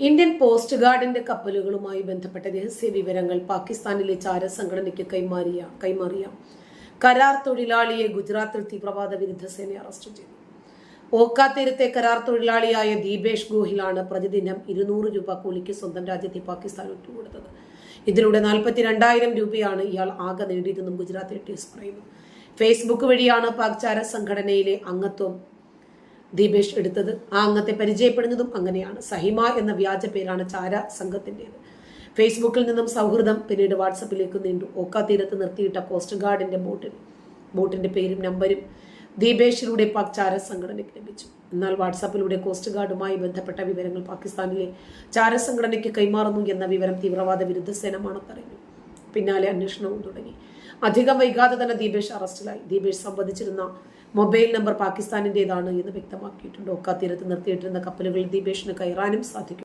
Indian post ഗാർഡിന്റെ കപ്പലുകളുമായി ബന്ധപ്പെട്ട രഹസ്യ വിവരങ്ങൾ പാകിസ്ഥാനിലെ ചാര സംഘടനയ്ക്ക് കൈമാറിയ കൈമാറിയ. കരാർ തൊഴിലാളിയെ ഗുജറാത്തിൽ തീവ്രവാദ വിരുദ്ധ സേന അറസ്റ്റ് ചെയ്തു. ഓക്കാത്തീരത്തെ കരാർ തൊഴിലാളിയായ ദീപേഷ് ഗോഹിലാണ് പ്രതിദിനം ഇരുന്നൂറ് രൂപ കൂലിക്ക് സ്വന്തം രാജ്യത്തെ പാകിസ്ഥാൻ ഒറ്റുകൊടുത്തത്. ഇതിലൂടെ നാൽപ്പത്തി രണ്ടായിരം രൂപയാണ് ഇയാൾ ആകെ നേടിയതെന്നും ഗുജറാത്ത് ടീസ് പറയുന്നു. ഫേസ്ബുക്ക് വഴിയാണ് പാക് ചാര സംഘടനയിലെ അംഗത്വം ദീപേഷ് എടുത്തത്. ആ അംഗത്തെ പരിചയപ്പെടുന്നതും അങ്ങനെയാണ്. സഹിമ എന്ന വ്യാജ പേരാണ് ചാര സംഘത്തിന്റെത്. ഫേസ്ബുക്കിൽ നിന്നും സൗഹൃദം പിന്നീട് വാട്സപ്പിലേക്ക് നീണ്ടു. ഒക്ക തീരത്ത് നിർത്തിയിട്ട കോസ്റ്റ് ഗാർഡിന്റെ ബോട്ടിൽ ബോട്ടിന്റെ പേരും നമ്പരും ദീപേഷിലൂടെ പാക് ചാര സംഘടനയ്ക്ക് ലഭിച്ചു. എന്നാൽ വാട്സാപ്പിലൂടെ കോസ്റ്റ് ഗാർഡുമായി ബന്ധപ്പെട്ട വിവരങ്ങൾ പാകിസ്ഥാനിലെ ചാര സംഘടനയ്ക്ക് കൈമാറുന്നു എന്ന വിവരം തീവ്രവാദ വിരുദ്ധ സേന മണത്തറിഞ്ഞു പിന്നാലെ അന്വേഷണവും തുടങ്ങി. അധികം വൈകാതെ തന്നെ ദീപേഷ് അറസ്റ്റിലായി. ദീപേഷ് സംബന്ധിച്ചിരുന്ന മൊബൈൽ നമ്പർ പാകിസ്ഥാനിന്റെതാണ് എന്ന് വ്യക്തമാക്കിയിട്ടുണ്ട്. ഒക്കാത്തീരത്ത് തീരത്ത് നിർത്തിയിട്ടിരുന്ന കപ്പലുകളിൽ ദീപേഷിന് കയറാനും സാധിക്കും.